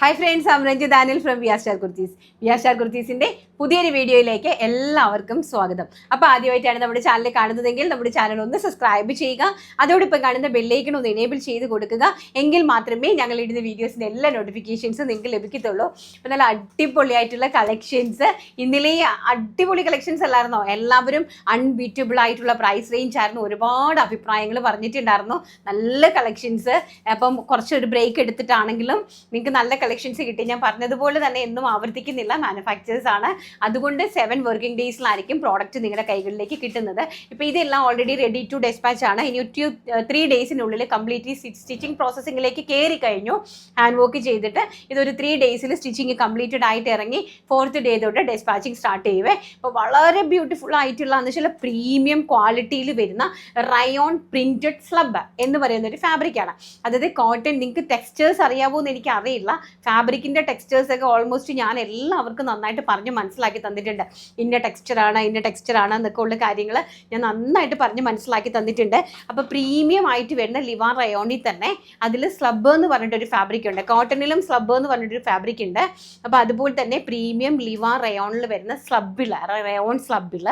Hi friends I'm Ranji Danil from വിയാഷാർ star kurtis Viya star കുർത്തീസിന്റെ പുതിയൊരു വീഡിയോയിലേക്ക് എല്ലാവർക്കും സ്വാഗതം. അപ്പോൾ ആദ്യമായിട്ടാണ് നമ്മുടെ ചാനൽ കാണുന്നതെങ്കിൽ നമ്മുടെ ചാനൽ ഒന്ന് സബ്സ്ക്രൈബ് ചെയ്യുക. അതോടൊപ്പം കാണുന്ന ബെല്ലൈക്കൺ ഒന്ന് എനേബിൾ ചെയ്ത് കൊടുക്കുക. എങ്കിൽ മാത്രമേ ഞങ്ങൾ ഇടുന്ന വീഡിയോസിന്റെ എല്ലാ നോട്ടിഫിക്കേഷൻസും നിങ്ങൾക്ക് ലഭിക്കത്തുള്ളൂ. അപ്പോൾ നല്ല അടിപൊളിയായിട്ടുള്ള കളക്ഷൻസ് ഇന്നലെ അടിപൊളി കളക്ഷൻസ് അല്ലായിരുന്നോ? എല്ലാവരും അൺബീറ്റബിൾ ആയിട്ടുള്ള പ്രൈസ് റേഞ്ച് ആയിരുന്നു. ഒരുപാട് അഭിപ്രായങ്ങൾ പറഞ്ഞിട്ടുണ്ടായിരുന്നു. നല്ല കളക്ഷൻസ് അപ്പം കുറച്ചൊരു ബ്രേക്ക് എടുത്തിട്ടാണെങ്കിലും നിങ്ങൾക്ക് നല്ല കളക്ഷൻസ് കിട്ടി. ഞാൻ പറഞ്ഞതുപോലെ തന്നെ എന്നും ആവർത്തിക്കുന്നില്ല. മാനുഫാക്ചേഴ്സ് ആണ്. അതുകൊണ്ട് സെവൻ വർക്കിംഗ് ഡേയ്സിലായിരിക്കും പ്രോഡക്റ്റ് നിങ്ങളുടെ കൈകളിലേക്ക് കിട്ടുന്നത്. ഇപ്പോൾ ഇതെല്ലാം ഓൾറെഡി റെഡി ടു ഡെസ്പാച്ച് ആണ്. ഇനി ടു ത്രീ ഡേയ്സിനുള്ളിൽ കംപ്ലീറ്റ്ലി സ്റ്റിച്ചിങ് പ്രോസസ്സിങ്ങിലേക്ക് കയറി കഴിഞ്ഞു. ഹാൻഡ് വർക്ക് ചെയ്തിട്ട് ഇതൊരു ത്രീ ഡേയ്സിൽ സ്റ്റിച്ചിങ് കംപ്ലീറ്റഡ് ആയിട്ട് ഇറങ്ങി ഫോർത്ത് ഡേ തൊട്ട് ഡെസ്പാച്ചിങ് സ്റ്റാർട്ട് ചെയ്യുവേ. അപ്പോൾ വളരെ ബ്യൂട്ടിഫുൾ ആയിട്ടുള്ള എന്ന് വെച്ചാൽ പ്രീമിയം ക്വാളിറ്റിയിൽ വരുന്ന റയോൺ പ്രിന്റഡ് സ്ലബ് എന്ന് പറയുന്ന ഒരു ഫാബ്രിക്കാണ് അതായത് കോട്ടൺ നിങ്ങൾക്ക് ടെക്സ്റ്റേഴ്സ് അറിയാവോ എന്ന് എനിക്ക് അറിയില്ല ഫാബ്രിക്കിന്റെ ടെക്സ്ചേഴ്സ് ഒക്കെ ഓൾമോസ്റ്റ് ഞാൻ എല്ലാവർക്കും നന്നായിട്ട് പറഞ്ഞ് മനസ്സിലാക്കി തന്നിട്ടുണ്ട്. ഇന്ന ടെക്സ്ചറാണ് ഇന്ന ടെക്സ്ചറാണ് എന്നൊക്കെ ഉള്ള കാര്യങ്ങൾ ഞാൻ നന്നായിട്ട് പറഞ്ഞ് മനസ്സിലാക്കി തന്നിട്ടുണ്ട്. അപ്പോൾ പ്രീമിയം ആയിട്ട് വരുന്ന ലിവാൻ റയോണിൽ തന്നെ അതിൽ സ്ലബ് എന്ന് പറഞ്ഞിട്ടൊരു ഫാബ്രിക് ഉണ്ട്. കോട്ടണിലും സ്ലബ് എന്ന് പറഞ്ഞിട്ടൊരു ഫാബ്രിക് ഉണ്ട്. അപ്പോൾ അതുപോലെ തന്നെ പ്രീമിയം ലിവാൻ റയോണിൽ വരുന്ന സ്ലബിൽ റയോൺ സ്ലബിൽ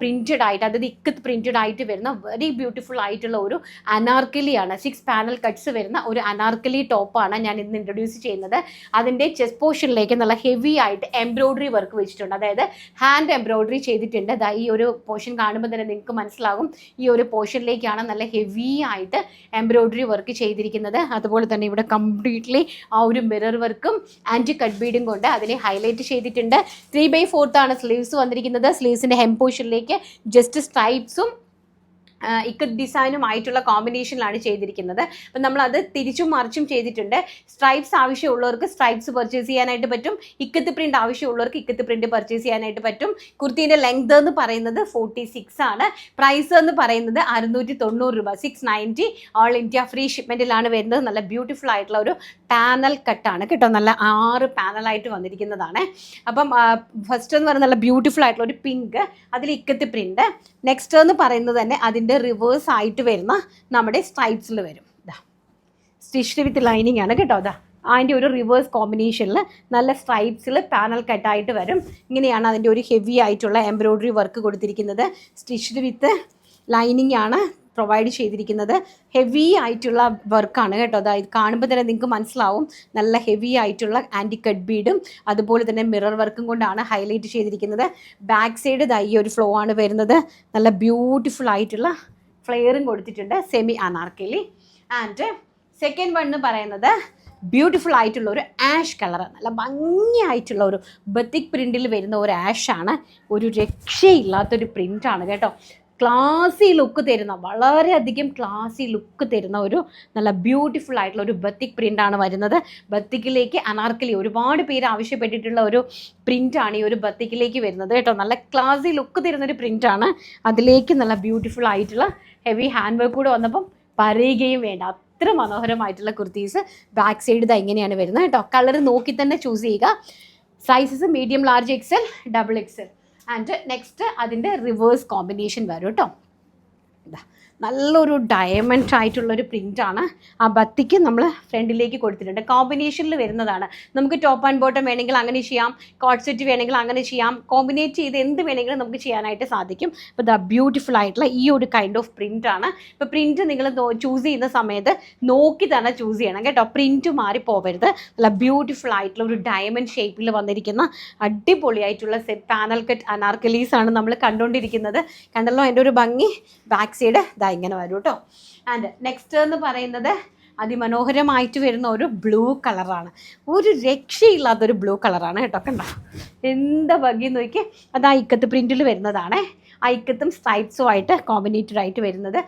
പ്രിന്റഡ് ആയിട്ട് അതായത് ഇക്കത്ത് പ്രിന്റഡ് ആയിട്ട് വരുന്ന വെരി ബ്യൂട്ടിഫുൾ ആയിട്ടുള്ള ഒരു അനാർക്കലിയാണ്. സിക്സ് പാനൽ കട്ട്സ് വരുന്ന ഒരു അനാർക്കലി ടോപ്പാണ് ഞാൻ ഇന്ന് ഇൻട്രൊഡ്യൂസ് ചെയ്യുന്നത്. അതിന്റെ ചെസ്റ്റ് പോർഷനിലേക്ക് നല്ല ഹെവി ആയിട്ട് എംബ്രോയിഡറി വർക്ക് വെച്ചിട്ടുണ്ട്. അതായത് ഹാൻഡ് എംബ്രോയ്ഡറി ചെയ്തിട്ടുണ്ട്. ദാ ഈ ഒരു പോർഷൻ കാണുമ്പോൾ തന്നെ നിങ്ങൾക്ക് മനസ്സിലാകും. ഈ ഒരു പോർഷനിലേക്കാണ് നല്ല ഹെവി ആയിട്ട് എംബ്രോയിഡറി വർക്ക് ചെയ്തിരിക്കുന്നത്. അതുപോലെ തന്നെ ഇവിടെ കംപ്ലീറ്റ്ലി ആ ഒരു മിറർ വർക്കും ആന്റി കട്ട് ബീഡും കൊണ്ട് അതിനെ ഹൈലൈറ്റ് ചെയ്തിട്ടുണ്ട്. ത്രീ ബൈ ഫോർത്താണ് സ്ലീവ്സ് വന്നിരിക്കുന്നത്. സ്ലീവ്സിന്റെ ഹെം പോർഷനിലേക്ക് ജസ്റ്റ് സ്ട്രൈപ്സും ഇക്ക ഡിസൈനും ആയിട്ടുള്ള കോമ്പിനേഷനിലാണ് ചെയ്തിരിക്കുന്നത്. അപ്പം നമ്മൾ തിരിച്ചും മറിച്ചും ചെയ്തിട്ടുണ്ട്. സ്ട്രൈപ്സ് ആവശ്യമുള്ളവർക്ക് സ്ട്രൈപ്സ് പർച്ചേസ് ചെയ്യാനായിട്ട് പറ്റും. ഇക്കത്ത് പ്രിന്റ് ആവശ്യമുള്ളവർക്ക് ഇക്കത്ത് പ്രിന്റ് പർച്ചേസ് ചെയ്യാനായിട്ട് പറ്റും. കുർത്തീന്റെ ലെങ്ത് എന്ന് പറയുന്നത് ഫോർട്ടി സിക്സ് ആണ്. പ്രൈസ് എന്ന് പറയുന്നത് അറുന്നൂറ്റി തൊണ്ണൂറ് രൂപ. Six ninety all India free ഷിപ്മെന്റിലാണ് വരുന്നത്. നല്ല ബ്യൂട്ടിഫുൾ ആയിട്ടുള്ള ഒരു പാനൽ കട്ടാണ് കേട്ടോ. നല്ല ആറ് പാനലായിട്ട് വന്നിരിക്കുന്നതാണ്. അപ്പം ഫസ്റ്റ് എന്ന് പറയുന്നത് നല്ല ബ്യൂട്ടിഫുൾ ആയിട്ടുള്ള ഒരു പിങ്ക് അതിൽ ഇക്കത്ത് പ്രിന്റ് നെക്സ്റ്റ് എന്ന് പറയുന്നത് തന്നെ അതിന്റെ റിവേഴ്സ് ആയിട്ട് വരുന്ന നമ്മുടെ സ്ട്രൈപ്സിൽ വരും. ഇതാ സ്റ്റിച്ച്ഡ് വിത്ത് ലൈനിങ് ആണ് കേട്ടോ. അതാ അതിന്റെ ഒരു റിവേഴ്സ് കോമ്പിനേഷനിൽ നല്ല സ്ട്രൈപ്സിൽ പാനൽ കട്ടായിട്ട് വരും. ഇങ്ങനെയാണ് അതിന്റെ ഒരു ഹെവി ആയിട്ടുള്ള എംബ്രോയ്ഡറി വർക്ക് കൊടുത്തിരിക്കുന്നത്. സ്റ്റിച്ച്ഡ് വിത്ത് ലൈനിങ് ആണ്. പ്രൊവൈഡ് ചെയ്തിരിക്കുന്നത് ഹെവി ആയിട്ടുള്ള വർക്കാണ് കേട്ടോ. അതായത് കാണുമ്പോൾ തന്നെ നിങ്ങൾക്ക് മനസ്സിലാവും. നല്ല ഹെവി ആയിട്ടുള്ള ആന്റി കട്ട് ബീഡും അതുപോലെ തന്നെ മിറർ വർക്കും കൊണ്ടാണ് ഹൈലൈറ്റ് ചെയ്തിരിക്കുന്നത്. ബാക്ക് സൈഡ് ഈ ഒരു ഫ്ലോ ആണ് വരുന്നത്. നല്ല ബ്യൂട്ടിഫുൾ ആയിട്ടുള്ള ഫ്ലെയറും കൊടുത്തിട്ടുണ്ട് semi anarkali and second one എന്ന് പറയുന്നത് ബ്യൂട്ടിഫുൾ ആയിട്ടുള്ള ഒരു ആഷ് കളർ നല്ല ഭംഗിയായിട്ടുള്ള ഒരു ബത്തിക് പ്രിന്റിൽ വരുന്ന ഒരു ആഷാണ് ഒരു രക്ഷയില്ലാത്തൊരു പ്രിന്റാണ് കേട്ടോ. ക്ലാസി ലുക്ക് തരുന്ന വളരെയധികം ക്ലാസി ലുക്ക് തരുന്ന ഒരു നല്ല ബ്യൂട്ടിഫുൾ ആയിട്ടുള്ള ഒരു ബത്തിക് പ്രിന്റാണ് വരുന്നത്. ബത്തിക്കിലേക്ക് അനാർക്കലി ഒരുപാട് പേര് ആവശ്യപ്പെട്ടിട്ടുള്ള ഒരു പ്രിന്റാണ് ഈ ഒരു ബത്തിക്കിലേക്ക് വരുന്നത് കേട്ടോ. നല്ല ക്ലാസി ലുക്ക് തരുന്ന ഒരു പ്രിന്റാണ് അതിലേക്ക് നല്ല ബ്യൂട്ടിഫുൾ ആയിട്ടുള്ള ഹെവി ഹാൻഡ് വർക്ക് കൂടെ വന്നപ്പം പറയുകയും വേണ്ട. അത്ര മനോഹരമായിട്ടുള്ള കുർത്തീസ് ബാക്ക് സൈഡ് ഇത് എങ്ങനെയാണ് വരുന്നത് കേട്ടോ. കളർ നോക്കി തന്നെ ചൂസ് ചെയ്യുക. Sizes medium large XL double XL and next അതിന്റെ റിവേഴ്സ് കോമ്പിനേഷൻ വരും കേട്ടോ ഇതാ. നല്ലൊരു ഡയമണ്ട് ആയിട്ടുള്ളൊരു പ്രിന്റാണ് ആ ബത്തിക്ക് നമ്മൾ ഫ്രണ്ടിലേക്ക് കൊടുത്തിട്ടുണ്ട്. കോമ്പിനേഷനിൽ വരുന്നതാണ്. നമുക്ക് ടോപ്പ് ആൻഡ് ബോട്ടം വേണമെങ്കിൽ അങ്ങനെ ചെയ്യാം. കോട്ട് സെറ്റ് വേണമെങ്കിൽ അങ്ങനെ ചെയ്യാം. കോമ്പിനേറ്റ് ചെയ്ത് എന്ത് വേണമെങ്കിലും നമുക്ക് ചെയ്യാനായിട്ട് സാധിക്കും. അപ്പോൾ ദ ബ്യൂട്ടിഫുൾ ആയിട്ടുള്ള ഈ ഒരു കൈൻഡ് ഓഫ് പ്രിന്റാണ് ഇപ്പോൾ പ്രിന്റ് നിങ്ങൾ ചൂസ് ചെയ്യുന്ന സമയത്ത് നോക്കി തന്നെ ചൂസ് ചെയ്യണം കേട്ടോ. പ്രിന്റ് മാറി പോവരുത്. നല്ല ബ്യൂട്ടിഫുൾ ആയിട്ടുള്ള ഒരു ഡയമണ്ട് ഷേപ്പിൽ വന്നിരിക്കുന്ന അടിപൊളിയായിട്ടുള്ള സെറ്റ് പാനൽ കട്ട് അനാർക്കലീസ് ആണ് നമ്മൾ കണ്ടുകൊണ്ടിരിക്കുന്നത് കണ്ടല്ലോ? എന്റെ ഒരു ഭംഗി. ബാക്ക് സൈഡ് ഇതാ ഇങ്ങനെ വരും കേട്ടോ. ആൻഡ് നെക്സ്റ്റ് എന്ന് പറയുന്നത് അതിമനോഹരമായിട്ട് വരുന്ന ഒരു ബ്ലൂ കളറാണ് ഒരു രക്ഷയില്ലാത്തൊരു ബ്ലൂ കളറാണ് കേട്ടോ കണ്ടോ? എന്താ ഭംഗി നോക്കി അത് ആ ഇക്കത്ത് പ്രിന്റിൽ വരുന്നതാണേ. ഐക്കത്തും സ്ട്രൈപ്സും ആയിട്ട് കോമ്പിനേറ്റഡ് ആയിട്ട് വരുന്നത്.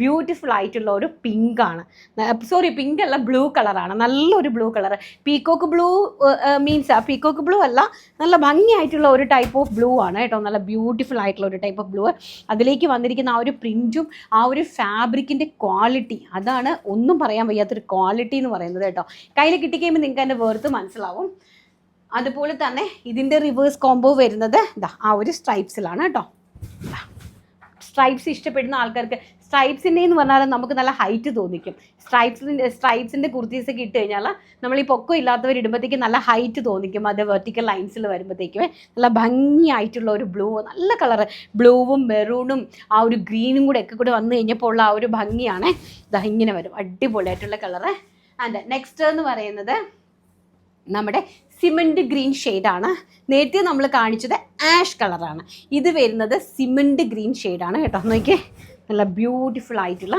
ബ്യൂട്ടിഫുൾ ആയിട്ടുള്ള ഒരു പിങ്ക് ആണ്. സോറി പിങ്ക് അല്ല ബ്ലൂ കളറാണ് നല്ലൊരു blue colour peacock blue means peacock blue അല്ല നല്ല ഭംഗിയായിട്ടുള്ള ഒരു ടൈപ്പ് ഓഫ് ബ്ലൂ ആണ് കേട്ടോ. നല്ല ബ്യൂട്ടിഫുൾ ആയിട്ടുള്ള ഒരു ടൈപ്പ് ഓഫ് ബ്ലൂ അതിലേക്ക് വന്നിരിക്കുന്ന ആ ഒരു പ്രിന്റും ആ ഒരു ഫാബ്രിക്കിന്റെ ക്വാളിറ്റി അതാണ് ഒന്നും പറയാൻ വയ്യാത്തൊരു ക്വാളിറ്റി എന്ന് പറയുന്നത് കേട്ടോ. കയ്യിൽ കിട്ടിക്കഴിയുമ്പോൾ നിങ്ങൾക്ക് അതിന്റെ വേർത്ത് മനസ്സിലാവും. അതുപോലെ തന്നെ ഇതിന്റെ റിവേഴ്സ് കോംബോ വരുന്നത് ആ ഒരു സ്ട്രൈപ്സിലാണ് കേട്ടോ. സ്ട്രൈപ്സ് ഇഷ്ടപ്പെടുന്ന ആൾക്കാർക്ക് സ്ട്രൈപ്സിന്റെ എന്ന് പറഞ്ഞാൽ നമുക്ക് നല്ല ഹൈറ്റ് തോന്നിക്കും. സ്ട്രൈപ്സിന്റെ സ്ട്രൈപ്സിന്റെ കുർത്തീസ് ഒക്കെ ഇട്ട് കഴിഞ്ഞാൽ നമ്മൾ ഈ പൊക്കം ഇല്ലാത്തവർ ഇടുമ്പോഴത്തേക്കും നല്ല ഹൈറ്റ് തോന്നിക്കും. അത് വെർട്ടിക്കൽ ലൈൻസിൽ വരുമ്പോഴത്തേക്കും നല്ല ഭംഗിയായിട്ടുള്ള ഒരു ബ്ലൂ നല്ല കളറ് ബ്ലൂവും മെറൂണും ആ ഒരു ഗ്രീനും കൂടെ ഒക്കെ കൂടെ വന്നു കഴിഞ്ഞപ്പോൾ ഉള്ള ആ ഒരു ഭംഗിയാണ്. ഇതാ ഇങ്ങനെ വരും. അടിപൊളിയായിട്ടുള്ള കളറ് ആൻഡ് നെക്സ്റ്റ് എന്ന് പറയുന്നത് നമ്മുടെ സിമന്റ് ഗ്രീൻ ഷെയ്ഡാണ്. നേരത്തെ നമ്മൾ കാണിച്ചത് ആഷ് കളറാണ്. ഇത് വരുന്നത് സിമന്റ് ഗ്രീൻ ഷെയ്ഡാണ് കേട്ടോ. നോക്കിയേ നല്ല ബ്യൂട്ടിഫുൾ ആയിട്ടുള്ള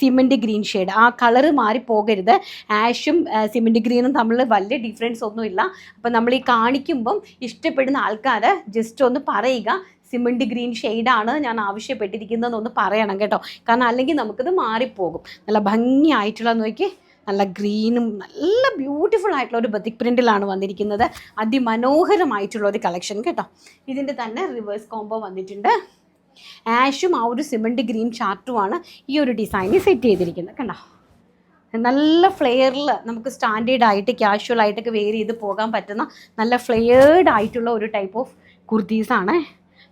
സിമന്റ് ഗ്രീൻ ഷെയ്ഡ്. ആ കളറ് മാറിപ്പോകരുത് ആഷും സിമന്റ് ഗ്രീനും തമ്മിൽ വലിയ ഡിഫറൻസ് ഒന്നുമില്ല. അപ്പം നമ്മൾ ഈ കാണിക്കുമ്പം ഇഷ്ടപ്പെടുന്ന ആൾക്കാർ ജസ്റ്റ് ഒന്ന് പറയുക സിമന്റ് ഗ്രീൻ ഷെയ്ഡാണ് ഞാൻ ആവശ്യപ്പെട്ടിരിക്കുന്നതെന്നൊന്ന് പറയണം കേട്ടോ. കാരണം അല്ലെങ്കിൽ നമുക്കിത് മാറിപ്പോകും. നല്ല ഭംഗിയായിട്ടുള്ള നോക്കി നല്ല ഗ്രീനും നല്ല ബ്യൂട്ടിഫുൾ ആയിട്ടുള്ള ഒരു ബത്തിക് പ്രിന്റിലാണ് വന്നിരിക്കുന്നത്. അതിമനോഹരമായിട്ടുള്ള ഒരു കളക്ഷൻ കേട്ടോ. ഇതിന്റെ തന്നെ റിവേഴ്സ് കോംബോ വന്നിട്ടുണ്ട്. ആഷും ആ ഒരു സിമന്റ് ഗ്രീൻ ചാർട്ടുമാണ് ഈ ഒരു ഡിസൈനിൽ സെറ്റ് ചെയ്തിരിക്കുന്നത് കണ്ടോ? നല്ല ഫ്ലെയറിൽ നമുക്ക് സ്റ്റാൻഡേർഡ് ആയിട്ട് ക്യാഷ്വൽ ആയിട്ടൊക്കെ വെയർ ചെയ്ത് പോകാൻ പറ്റുന്ന നല്ല ഫ്ലെയേർഡ് ആയിട്ടുള്ള ഒരു ടൈപ്പ് ഓഫ് കുർത്തീസാണ്.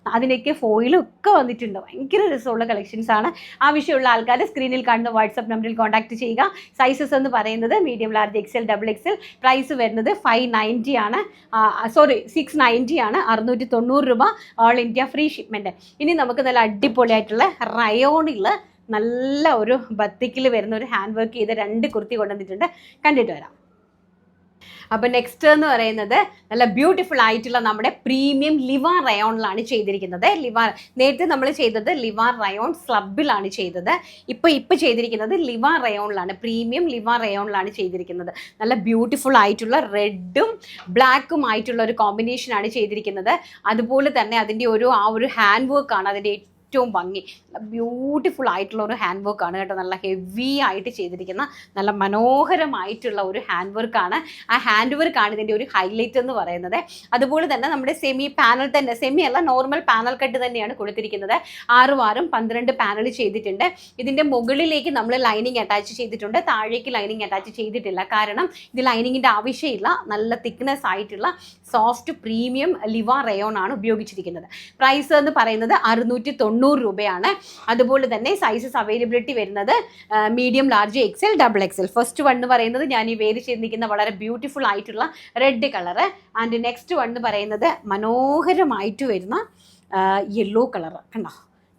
അതിനൊക്കെ ഫോയിലും ഒക്കെ വന്നിട്ടുണ്ട്. ഭയങ്കര രസമുള്ള കളക്ഷൻസ് ആണ്. ആവശ്യമുള്ള ആൾക്കാർ സ്ക്രീനിൽ കാണുന്ന വാട്സപ്പ് നമ്പറിൽ കോൺടാക്ട് ചെയ്യുക. സൈസസ് എന്ന് പറയുന്നത് medium large XL double XL price വരുന്നത് ഫൈവ് നയന്റി ആണ്. സോറി സിക്സ് നയന്റി ആണ്. അറുന്നൂറ്റി തൊണ്ണൂറ് രൂപ ഓൾ ഇന്ത്യ ഫ്രീ ഷിപ്മെന്റ് ഇനി നമുക്ക് നല്ല അടിപൊളിയായിട്ടുള്ള റയോണിൽ നല്ല ഒരു ബത്തിക്കിൽ വരുന്ന ഒരു ഹാൻഡ് വർക്ക് ചെയ്ത രണ്ട് കുർത്തി കൊണ്ടുവന്നിട്ടുണ്ട്. കണ്ടിട്ട് വരാം. അപ്പോൾ നെക്സ്റ്റ് എന്ന് പറയുന്നത് നല്ല ബ്യൂട്ടിഫുൾ ആയിട്ടുള്ള നമ്മുടെ പ്രീമിയം ലിവാർ റയോണിലാണ് ചെയ്തിരിക്കുന്നത്. ലിവാർ നേരത്തെ നമ്മൾ ചെയ്തത് ലിവാർ റയോൺ സ്ലബിലാണ് ചെയ്തത്. ഇപ്പോൾ ഇപ്പോൾ ചെയ്തിരിക്കുന്നത് ലിവാർ റയോണിലാണ് പ്രീമിയം ലിവാർ റയോണിലാണ് ചെയ്തിരിക്കുന്നത്. നല്ല ബ്യൂട്ടിഫുൾ ആയിട്ടുള്ള റെഡും ബ്ലാക്കും ആയിട്ടുള്ള ഒരു കോമ്പിനേഷനാണ് ചെയ്തിരിക്കുന്നത്. അതുപോലെ തന്നെ അതിന്റെ ഒരു ആ ഒരു ഹാൻഡ് വർക്കാണ് അതിന്റെ ഏറ്റവും ഭംഗി. ബ്യൂട്ടിഫുൾ ആയിട്ടുള്ള ഒരു ഹാൻഡ് വർക്ക് ആണ് കേട്ടോ. നല്ല ഹെവി ആയിട്ട് ചെയ്തിരിക്കുന്ന നല്ല മനോഹരമായിട്ടുള്ള ഒരു ഹാൻഡ് വർക്കാണ് ആ ഹാൻഡ് വർക്കാണ് ഇതിന്റെ ഒരു ഹൈലൈറ്റ് എന്ന് പറയുന്നത്. അതുപോലെ തന്നെ നമ്മുടെ സെമി പാനൽ തന്നെ സെമി അല്ല നോർമൽ പാനൽ കട്ട് തന്നെയാണ് കൊടുത്തിരിക്കുന്നത്. ആറും ആറും പന്ത്രണ്ട് പാനൽ ചെയ്തിട്ടുണ്ട്. ഇതിന്റെ മുകളിലേക്ക് നമ്മൾ ലൈനിങ് അറ്റാച്ച് ചെയ്തിട്ടുണ്ട്. താഴേക്ക് ലൈനിങ് അറ്റാച്ച് ചെയ്തിട്ടില്ല. കാരണം ഇത് ലൈനിങ്ങിന്റെ ആവശ്യമില്ല. നല്ല തിക്നെസ് ആയിട്ടുള്ള സോഫ്റ്റ് പ്രീമിയം ലിവ റയോൺ ആണ് ഉപയോഗിച്ചിരിക്കുന്നത്. പ്രൈസ് എന്ന് പറയുന്നത് അറുന്നൂറ്റി തൊണ്ണൂറ് രൂപയാണ്. അതുപോലെ തന്നെ സൈസസ് അവൈലബിലിറ്റി വരുന്നത് medium large XL double XL first one എന്ന് പറയുന്നത് ഞാൻ ഈ വേര് ചെയ്തിരിക്കുന്ന വളരെ ബ്യൂട്ടിഫുൾ ആയിട്ടുള്ള red colour and next one എന്ന് പറയുന്നത് മനോഹരമായിട്ട് വരുന്ന യെല്ലോ കളറ് കണ്ടോ?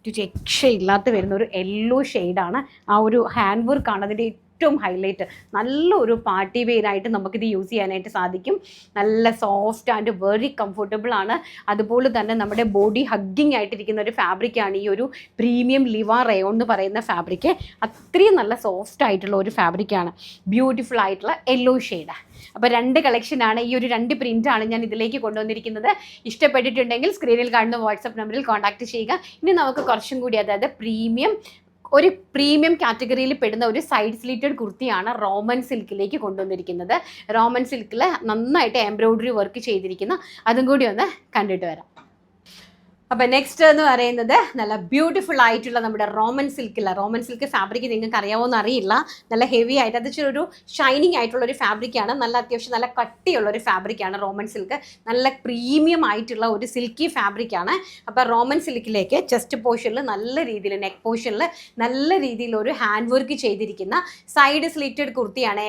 ഒരു രക്ഷയില്ലാത്ത വരുന്ന ഒരു യെല്ലോ ഷെയ്ഡാണ് ആ ഒരു ഹാൻഡ് വർക്കാണ് അതിന്റെ ഏറ്റവും ഹൈലൈറ്റ് നല്ലൊരു പാർട്ടി വെയർ ആയിട്ട് നമുക്കിത് യൂസ് ചെയ്യാനായിട്ട് സാധിക്കും. നല്ല സോഫ്റ്റ് ആൻഡ് വെരി കംഫർട്ടബിൾ ആണ്. അതുപോലെ തന്നെ നമ്മുടെ ബോഡി ഹഗ്ഗിങ് ആയിട്ടിരിക്കുന്ന ഒരു ഫാബ്രിക്കാണ് ഈ ഒരു പ്രീമിയം ലിവ റയോൺ എന്ന് പറയുന്ന ഫാബ്രിക് അത്രയും നല്ല സോഫ്റ്റ് ആയിട്ടുള്ള ഒരു ഫാബ്രിക്കാണ് ബ്യൂട്ടിഫുൾ ആയിട്ടുള്ള യെല്ലോ ഷെയ്ഡ് അപ്പോൾ രണ്ട് കളക്ഷനാണ് ഈ ഒരു രണ്ട് പ്രിന്റാണ് ഞാൻ ഇതിലേക്ക് കൊണ്ടുവന്നിരിക്കുന്നത്. ഇഷ്ടപ്പെട്ടിട്ടുണ്ടെങ്കിൽ സ്ക്രീനിൽ കാണുന്ന വാട്സപ്പ് നമ്പറിൽ കോൺടാക്ട് ചെയ്യുക. ഇനി നമുക്ക് കുറച്ചും കൂടി അതായത് പ്രീമിയം ഒരു പ്രീമിയം കാറ്റഗറിയിൽ പെടുന്ന ഒരു സൈഡ് സ്ലീറ്റഡ് കുർത്തിയാണ് റോമൻ സിൽക്കിലേക്ക് കൊണ്ടുവന്നിരിക്കുന്നത്. റോമൻ സിൽക്കിൽ നന്നായിട്ട് എംബ്രോയിഡറി വർക്ക് ചെയ്തിരിക്കുന്ന. അതും കൂടി ഒന്ന് കണ്ടിട്ട് വരാം. അപ്പം നെക്സ്റ്റ് എന്ന് പറയുന്നത് നല്ല ബ്യൂട്ടിഫുൾ ആയിട്ടുള്ള നമ്മുടെ റോമൻ സിൽക്കില്ല റോമൻ സിൽക്ക് ഫാബ്രിക് നിങ്ങൾക്ക് അറിയാമോന്ന് അറിയില്ല. നല്ല ഹെവി ആയിട്ട് അത് ഒരു ഷൈനിങ് ആയിട്ടുള്ള ഒരു ഫാബ്രിക്കാണ് നല്ല അത്യാവശ്യം നല്ല കട്ടിയുള്ള ഒരു ഫാബ്രിക്കാണ് റോമൻ സിൽക്ക് നല്ല പ്രീമിയം ആയിട്ടുള്ള ഒരു സിൽക്കി ഫാബ്രിക്കാണ് അപ്പോൾ റോമൻ സിൽക്കിലേക്ക് ചെസ്റ്റ് പോർഷനിൽ നല്ല രീതിയിൽ നെക്ക് പോർഷനിൽ നല്ല രീതിയിൽ ഒരു ഹാൻഡ് വർക്ക് ചെയ്തിരിക്കുന്ന സൈഡ് സ്ലിറ്റഡ് കുർത്തിയാണ്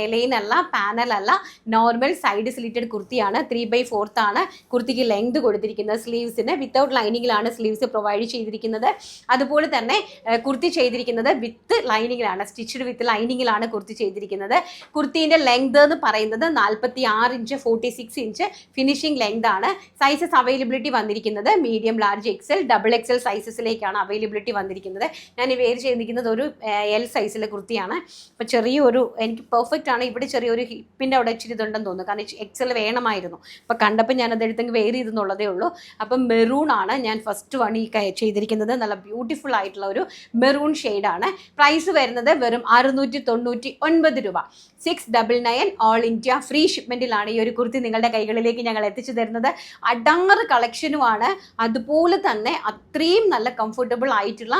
പാനൽ അല്ല നോർമൽ സൈഡ് സ്ലിറ്റഡ് കുർത്തിയാണ് ത്രീ ബൈ ഫോർത്ത് ആണ്. കുർത്തിക്ക് ലെങ്ത് കൊടുത്തിരിക്കുന്നത്. സ്ലീവ്സിന് വിത്തൗട്ട് ലൈനിങ്ങിലാണ് സ്ലീവ്സ് പ്രൊവൈഡ് ചെയ്തിരിക്കുന്നത്. അതുപോലെ തന്നെ കുർത്തി ചെയ്തിരിക്കുന്നത് വിത്ത് ലൈനിങ്ങിലാണ് സ്റ്റിച്ചഡ് വിത്ത് ലൈനിങ്ങിലാണ് കുർത്തി ചെയ്തിരിക്കുന്നത്. കുർത്തീന്റെ ലെങ്ത് എന്ന് പറയുന്നത് നാൽപ്പത്തി ആറ് inch forty six inch finishing length ആണ്. സൈസസ് അവൈലബിലിറ്റി വന്നിരിക്കുന്നത് medium large XL double XL സൈസസിലേക്കാണ് availability വന്നിരിക്കുന്നത്. ഞാൻ വേര് ചെയ്തിരിക്കുന്നത് ഒരു എൽ സൈസിലെ കുർത്തിയാണ്. അപ്പോൾ ചെറിയൊരു എനിക്ക് പെർഫെക്റ്റ് ആണ്. ഇവിടെ ചെറിയൊരു ഹിപ്പിന്റെ അവിടെ ഇച്ചിരി ഇതുണ്ടെന്ന് തോന്നുന്നു. കാരണം എക്സൽ വേണമായിരുന്നു. അപ്പോൾ കണ്ടപ്പോൾ ഞാൻ അത് എടുത്തെങ്കിൽ വേര് ചെയ്തെന്നുള്ളതേ ഉള്ളൂ. അപ്പം മെറൂൺ ആണ്. ഞാൻ ഫസ്റ്റ് വൺ ഈ ചെയ്തിരിക്കുന്നത്. നല്ല ബ്യൂട്ടിഫുൾ ആയിട്ടുള്ള ഒരു മെറൂൺ ഷെയ്ഡാണ് പ്രൈസ് വരുന്നത് വെറും അറുന്നൂറ്റി തൊണ്ണൂറ്റി ഒൻപത് രൂപ. Six double nine all India free ഷിപ്മെന്റിലാണ് ഈ ഒരു കുർത്തി നിങ്ങളുടെ കൈകളിലേക്ക് ഞങ്ങൾ എത്തിച്ചു തരുന്നത്. അടങ്ങറ് കളക്ഷനുമാണ് അതുപോലെ തന്നെ അത്രയും നല്ല കംഫർട്ടബിൾ ആയിട്ടുള്ള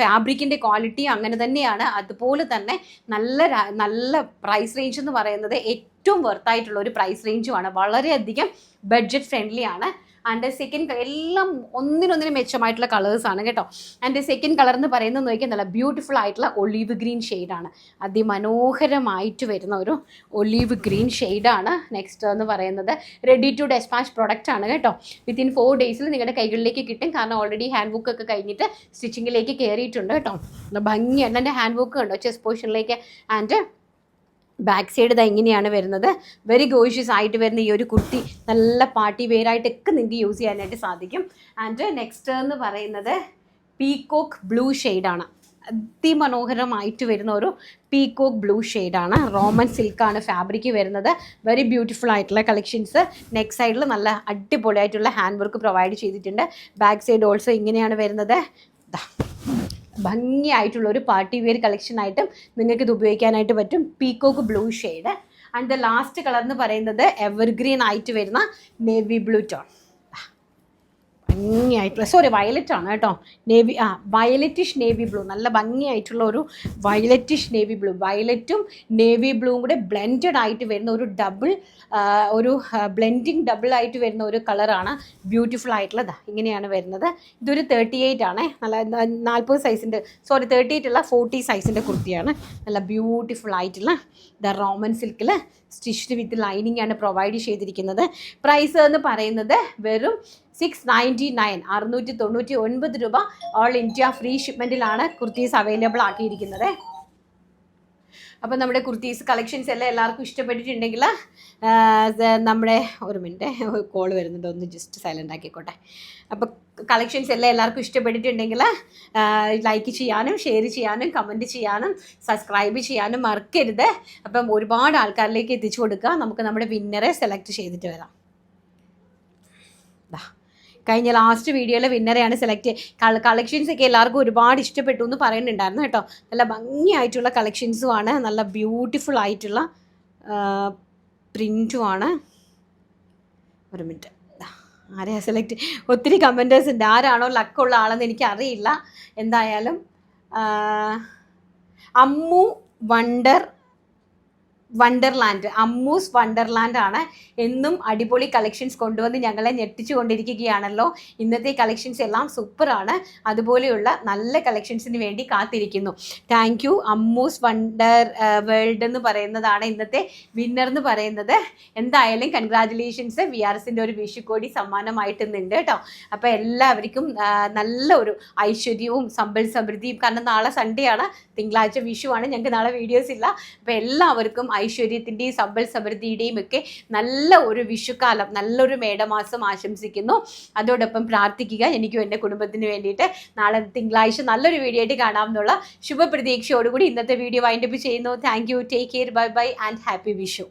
ഫാബ്രിക്കിന്റെ ക്വാളിറ്റി അങ്ങനെ തന്നെയാണ്. അതുപോലെ തന്നെ നല്ല നല്ല പ്രൈസ് റേഞ്ച് എന്ന് പറയുന്നത് ഏറ്റവും വെർത്തായിട്ടുള്ള ഒരു പ്രൈസ് റേഞ്ചുമാണ് വളരെയധികം ബഡ്ജറ്റ് ഫ്രണ്ട്ലി ആണ്. ആൻഡ് സെക്കൻഡ് എല്ലാം ഒന്നിനൊന്നിനും മെച്ചമായിട്ടുള്ള കളേഴ്സ് ആണ് കേട്ടോ. ആൻഡ് സെക്കൻഡ് കളർ എന്ന് പറയുന്നത് നോക്കിയാൽ നല്ല ബ്യൂട്ടിഫുൾ ആയിട്ടുള്ള ഒലീവ് ഗ്രീൻ ഷെയ്ഡാണ് അതിമനോഹരമായിട്ട് വരുന്ന ഒരു ഒലീവ് ഗ്രീൻ ഷെയ്ഡാണ് നെക്സ്റ്റ് എന്ന് പറയുന്നത്. റെഡി ടു ഡെസ്പാച്ച് പ്രൊഡക്റ്റ് ആണ് കേട്ടോ. വിത്തിൻ ഫോർ ഡേയ്സിൽ നിങ്ങളുടെ കൈകളിലേക്ക് കിട്ടും. കാരണം ഓൾറെഡി ഹാൻഡ് ബുക്ക് ഒക്കെ കഴിഞ്ഞിട്ട് സ്റ്റിച്ചിങ്ങിലേക്ക് കയറിയിട്ടുണ്ട് കേട്ടോ. ഭംഗിയാണ്. എന്റെ ഹാൻഡ് ബുക്ക് ഉണ്ടോ ചെസ് പോർഷനിലേക്ക് ആൻഡ് ബാക്ക് സൈഡ് ഇതാ ഇങ്ങനെയാണ് വരുന്നത്. വെരി ഗോഷ്യസ് ആയിട്ട് വരുന്ന ഈ ഒരു കുട്ടി നല്ല പാർട്ടി വെയറായിട്ടൊക്കെ നിങ്ങൾക്ക് യൂസ് ചെയ്യാനായിട്ട് സാധിക്കും. ആൻഡ് നെക്സ്റ്റ് എന്ന് പറയുന്നത് പീകോക്ക് ബ്ലൂ ഷെയ്ഡാണ് അതിമനോഹരമായിട്ട് വരുന്ന ഒരു പീകോക്ക് ബ്ലൂ ഷെയ്ഡാണ് റോമൻ സിൽക്കാണ് ഫാബ്രിക് വരുന്നത്. വെരി ബ്യൂട്ടിഫുൾ ആയിട്ടുള്ള കളക്ഷൻസ് നെക്ക് സൈഡിൽ നല്ല അടിപൊളിയായിട്ടുള്ള ഹാൻഡ് വർക്ക് പ്രൊവൈഡ് ചെയ്തിട്ടുണ്ട്. ബാക്ക് സൈഡ് ഓൾസോ ഇങ്ങനെയാണ് വരുന്നത്. ഭംഗിയായിട്ടുള്ള ഒരു പാർട്ടി വെയർ കളക്ഷനായിട്ടും നിങ്ങൾക്ക് ഇത് ഉപയോഗിക്കാനായിട്ട് പറ്റും. Peacock blue shade and the last colour എന്ന് പറയുന്നത് എവർഗ്രീൻ ആയിട്ട് വരുന്ന നേവി ബ്ലൂ ടോൺ ഭംഗിയായിട്ടുള്ള സോറി വയലറ്റ് ആണ് കേട്ടോ. നേവി ആ വയലറ്റിഷ് നേവി ബ്ലൂ നല്ല ഭംഗിയായിട്ടുള്ള ഒരു വയലറ്റിഷ് നേവി ബ്ലൂ വയലറ്റും നേവി ബ്ലൂവും കൂടെ ബ്ലെൻഡഡ് ആയിട്ട് വരുന്ന ഒരു ഡബിൾ ഒരു ബ്ലെൻഡിങ് ഡബിൾ ആയിട്ട് വരുന്ന ഒരു കളറാണ് ബ്യൂട്ടിഫുൾ ആയിട്ടുള്ളത്. ഇങ്ങനെയാണ് വരുന്നത്. ഇതൊരു തേർട്ടി എയ്റ്റ് ആണേ. നല്ല നാൽപ്പത് സൈസിന്റെ സോറി തേർട്ടി എയ്റ്റ് അല്ല ഫോർട്ടി സൈസിന്റെ കുർത്തിയാണ്. നല്ല ബ്യൂട്ടിഫുൾ ആയിട്ടുള്ള ദ റോമൻ സിൽക്കിൽ സ്റ്റിച്ച്ഡ് വിത്ത് ലൈനിങ് ആണ് പ്രൊവൈഡ് ചെയ്തിരിക്കുന്നത്. പ്രൈസ് എന്ന് പറയുന്നത് വെറും സിക്സ് നയന്റി നയൻ അറുന്നൂറ്റി തൊണ്ണൂറ്റി ഒൻപത് രൂപ ഓൾ ഇന്ത്യ ഫ്രീ ഷിപ്മെന്റിലാണ് കുർത്തീസ് അവൈലബിൾ ആക്കിയിരിക്കുന്നത്. അപ്പം നമ്മുടെ കുർത്തീസ് കളക്ഷൻസ് എല്ലാം എല്ലാവർക്കും ഇഷ്ടപ്പെട്ടിട്ടുണ്ടെങ്കിൽ നമ്മുടെ ഒരു മിനിറ്റ് കോൾ വരുന്നുണ്ട്. ഒന്ന് ജസ്റ്റ് സൈലന്റ് ആക്കിക്കോട്ടെ. അപ്പോൾ കളക്ഷൻസ് എല്ലാം എല്ലാവർക്കും ഇഷ്ടപ്പെട്ടിട്ടുണ്ടെങ്കിൽ ലൈക്ക് ചെയ്യാനും ഷെയർ ചെയ്യാനും കമന്റ് ചെയ്യാനും സബ്സ്ക്രൈബ് ചെയ്യാനും മറക്കരുത്. അപ്പം ഒരുപാട് ആൾക്കാരിലേക്ക് എത്തിച്ചു കൊടുക്കുക. നമുക്ക് നമ്മുടെ വിന്നറെ സെലക്ട് ചെയ്തിട്ട് വരാം. കഴിഞ്ഞ ലാസ്റ്റ് വീഡിയോയിലെ വിന്നറെയാണ് സെലക്ട് കളക്ഷൻസ് ഒക്കെ എല്ലാവർക്കും ഒരുപാട് ഇഷ്ടപ്പെട്ടു എന്ന് പറയുന്നുണ്ടായിരുന്നു കേട്ടോ. നല്ല ഭംഗിയായിട്ടുള്ള കളക്ഷൻസുമാണ് നല്ല ബ്യൂട്ടിഫുൾ ആയിട്ടുള്ള പ്രിന്റുമാണ് ഒരു മിനിറ്റ് ആരെയാ സെലക്ട് ഒത്തിരി കമന്റേഴ്സ് ഉണ്ട്. ആരാണോ ലക്കുള്ള ആളെന്ന് എനിക്കറിയില്ല. എന്തായാലും Ammu wonder wonderland Ammu's wonderland ആണ് എന്നും അടിപൊളി കളക്ഷൻസ് കൊണ്ടുവന്ന് ഞങ്ങളെ ഞെട്ടിച്ചു കൊണ്ടിരിക്കുകയാണല്ലോ. ഇന്നത്തെ കളക്ഷൻസ് എല്ലാം സൂപ്പറാണ്. അതുപോലെയുള്ള നല്ല കളക്ഷൻസിന് വേണ്ടി കാത്തിരിക്കുന്നു. Thank you Ammu's wonder world എന്ന് പറയുന്നതാണ് ഇന്നത്തെ വിന്നർ എന്ന് പറയുന്നത്. എന്തായാലും കൺഗ്രാറ്റുലേഷൻസ് വി ആർ എസിന്റെ ഒരു വിഷുക്കോടി സമ്മാനമായിട്ടുണ്ട് കേട്ടോ. അപ്പോൾ എല്ലാവർക്കും നല്ല ഒരു ഐശ്വര്യവും സമ്പൽ സമൃദ്ധിയും. കാരണം നാളെ സൺഡേ ആണ്. തിങ്കളാഴ്ച വിഷുവാണ് ഞങ്ങൾക്ക് നാളെ വീഡിയോസ് ഇല്ല. അപ്പോൾ എല്ലാവർക്കും ഐശ്വര്യത്തിന്റെയും സമ്പൽ സമൃദ്ധിയുടെയും ഒക്കെ നല്ല ഒരു വിഷുക്കാലം നല്ലൊരു മേടമാസം ആശംസിക്കുന്നു. അതോടൊപ്പം പ്രാർത്ഥിക്കുക. എനിക്കും എന്റെ കുടുംബത്തിന് വേണ്ടിയിട്ട് നാളെ തിങ്കളാഴ്ച നല്ലൊരു വീഡിയോ ആയിട്ട് കാണാമെന്നുള്ള ശുഭപ്രതീക്ഷയോടുകൂടി ഇന്നത്തെ വീഡിയോ വൈൻഡപ്പ് ചെയ്യുന്നു. Thank you take care bye bye and happy Vishu.